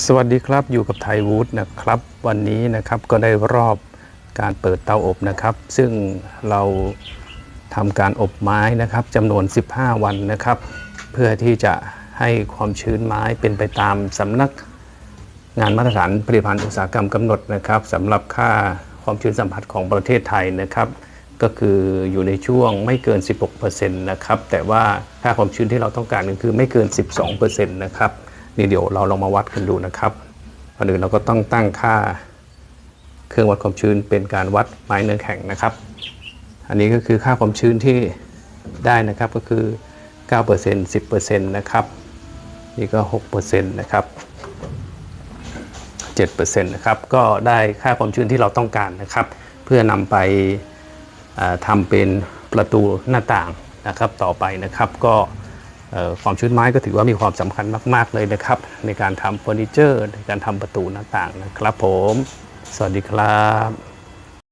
สวัสดีครับอยู่กับไทยวูดนะครับ วันนี้นะครับก็ได้รอบการเปิดเตาอบนะครับ ซึ่งเราทำการอบไม้นะครับจำนวน 15 วันนะครับ เพื่อที่จะให้ความชื้นไม้เป็นไปตามสำนักงานมาตรฐานผลิตภัณฑ์อุตสาหกรรมกำหนดนะครับสำหรับค่าความชื้นสัมผัสของประเทศไทยนะครับ ก็คืออยู่ในช่วงไม่เกิน 16%นะครับแต่ว่าค่าความชื้นที่เราต้องการก็คือไม่เกิน 12%นะครับ นี่เดี๋ยวเราลองมาวัดกันดูนะครับก่อนอื่นเราก็ต้องตั้งค่าเครื่องวัดความชื้นเป็นการวัดไม้เนื้อแข็งนะครับ อันนี้ก็คือค่าความชื้นที่ได้นะครับก็คือ 9% 10%นะครับ นี่ก็ 6%นะครับ7%นะครับ ก็ได้ค่าความชื้นที่เราต้องการนะครับ เพื่อนำไปทำเป็นประตูหน้าต่างนะครับต่อไปนะครับ ก็ ความชื้นไม้ก็ถือว่ามีความสำคัญมาก ๆ เลยนะครับ ในการทำเฟอร์นิเจอร์ในการทำประตูหน้าต่างนะครับผม สวัสดีครับ